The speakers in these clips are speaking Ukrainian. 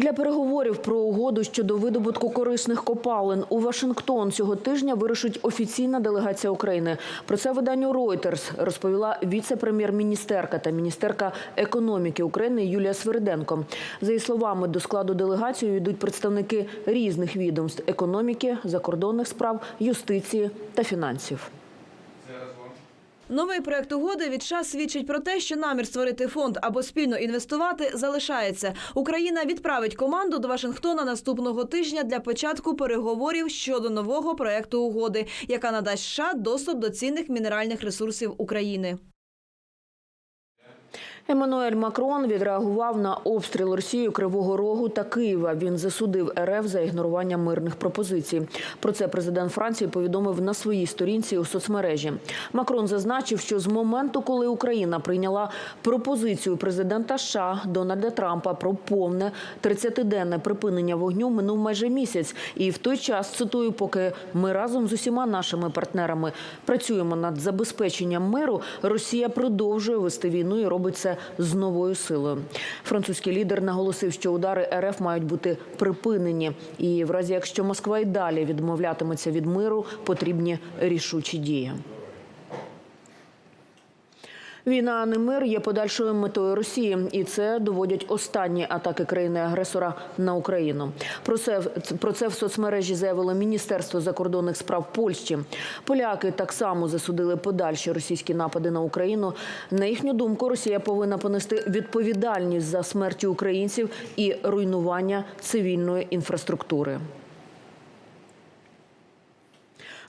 Для переговорів про угоду щодо видобутку корисних копалин у Вашингтон цього тижня вирушить офіційна делегація України. Про це виданню Reuters розповіла віце-прем'єр-міністерка та міністерка економіки України Юлія Свериденко. За її словами, до складу делегації йдуть представники різних відомств економіки, закордонних справ, юстиції та фінансів. Новий проект угоди від США свідчить про те, що намір створити фонд або спільно інвестувати залишається. Україна відправить команду до Вашингтона наступного тижня для початку переговорів щодо нового проекту угоди, яка надасть США доступ до цінних мінеральних ресурсів України. Еммануель Макрон відреагував на обстріл Росією Кривого Рогу та Києва. Він засудив РФ за ігнорування мирних пропозицій. Про це президент Франції повідомив на своїй сторінці у соцмережі. Макрон зазначив, що з моменту, коли Україна прийняла пропозицію президента США Дональда Трампа про повне 30-денне припинення вогню, минув майже місяць. І в той час цитую, поки ми разом з усіма нашими партнерами працюємо над забезпеченням миру, Росія продовжує вести війну і робить це з новою силою. Французький лідер наголосив, що удари РФ мають бути припинені, і в разі якщо Москва й далі відмовлятиметься від миру, потрібні рішучі дії. Війна, а не мир є подальшою метою Росії, і це доводять останні атаки країни-агресора на Україну. Про це про це в соцмережі заявило Міністерство закордонних справ Польщі. Поляки так само засудили подальші російські напади на Україну. На їхню думку, Росія повинна понести відповідальність за смерті українців і руйнування цивільної інфраструктури.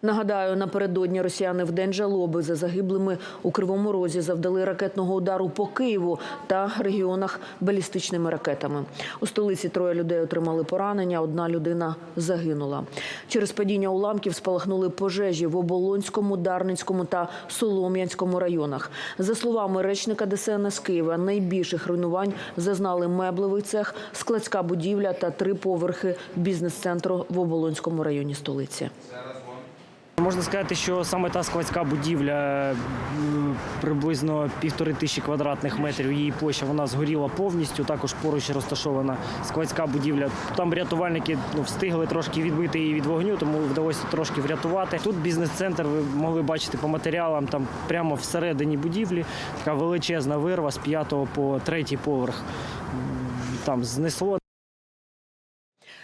Нагадаю, напередодні росіяни в день жалоби за загиблими у Кривому Розі завдали ракетного удару по Києву та регіонах балістичними ракетами. У столиці троє людей отримали поранення, одна людина загинула. Через падіння уламків спалахнули пожежі в Оболонському, Дарницькому та Солом'янському районах. За словами речника ДСНС Києва, найбільших руйнувань зазнали меблевий цех, складська будівля та три поверхи бізнес-центру в Оболонському районі столиці. Можна сказати, що саме та складська будівля приблизно півтори тисячі квадратних метрів. Її площа вона згоріла повністю. Також поруч розташована складська будівля. Там рятувальники ну, встигли трошки відбити її від вогню, тому вдалося трошки врятувати. Тут бізнес-центр. Ви могли бачити по матеріалам. Там прямо всередині будівлі така величезна вирва з п'ятого по третій поверх. Там знесло.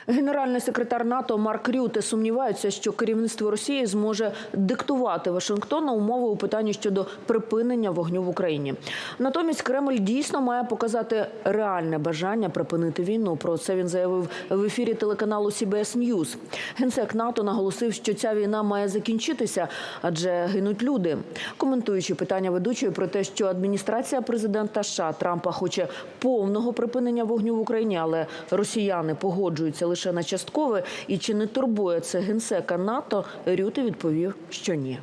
Генеральний секретар НАТО Марк Рюте сумнівається, що керівництво Росії зможе диктувати Вашингтону умови у питанні щодо припинення вогню в Україні. Натомість Кремль дійсно має показати реальне бажання припинити війну. Про це він заявив в ефірі телеканалу CBS News. Генсек НАТО наголосив, що ця війна має закінчитися, адже гинуть люди. Коментуючи питання ведучої про те, що адміністрація президента США Трампа хоче повного припинення вогню в Україні, але росіяни погоджуються лише на часткове, і чи не турбує це генсека НАТО, Рюти відповів, що ні.